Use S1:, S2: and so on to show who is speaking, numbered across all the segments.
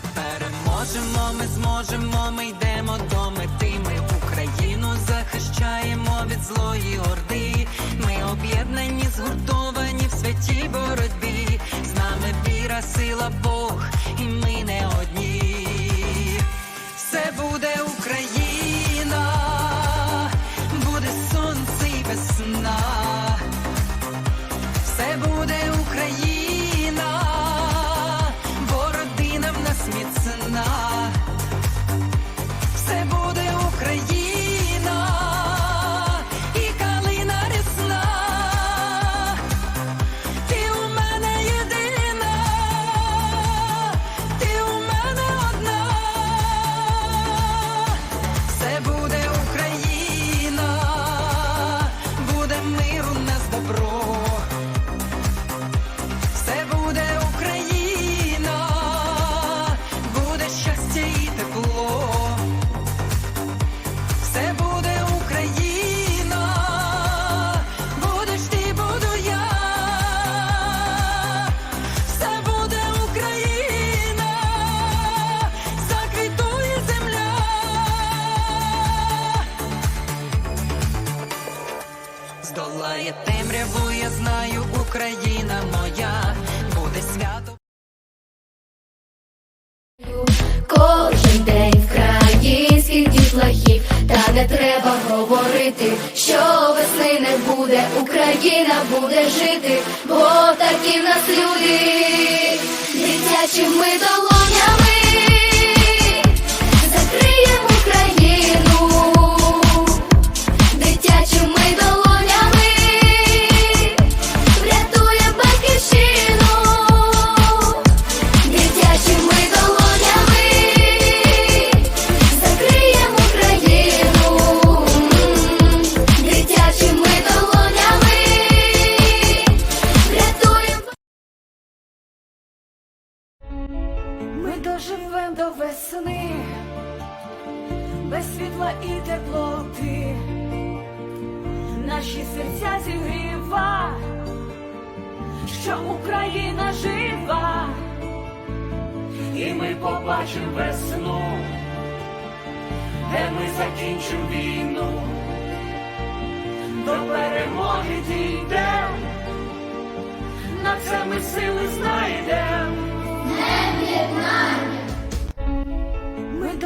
S1: переможемо, ми зможемо, ми йдемо до мети. Ми Україну захищаємо від злої орди. Ми об'єднані, згуртовані в святій боротьбі. Знаю, Україна моя, буде свято.
S2: Кожен день в українських дітлахів, та не треба говорити, що весни не буде, Україна буде жити, бо такі в нас люди,
S3: весни, без світла і теплоти, наші серця зігріва, що Україна жива,
S4: І ми побачимо весну, де ми закінчимо війну, до перемоги дійдем, на це ми сили знайдем.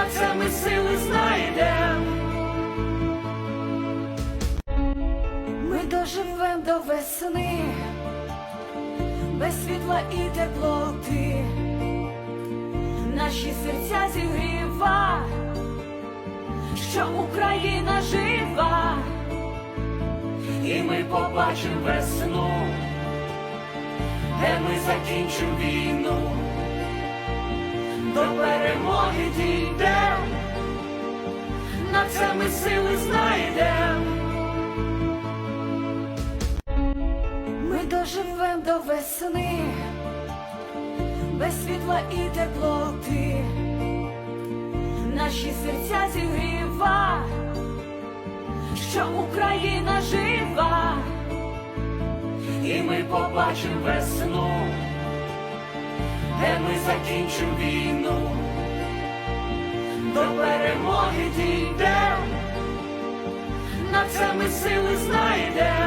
S4: на це ми сили знайдем.
S3: Ми доживем до весни, без світла і теплоти, наші серця зігріва, що Україна жива.
S4: І ми побачимо весну, де ми закінчимо війну, до перемоги дійдем, на це ми сили знайдем.
S3: Ми доживем до весни, без світла і теплоти, наші серця зігріва, що Україна жива.
S4: І ми побачимо весну, де ми закінчимо війну, до перемоги дійдем, на це ми сили знайдем.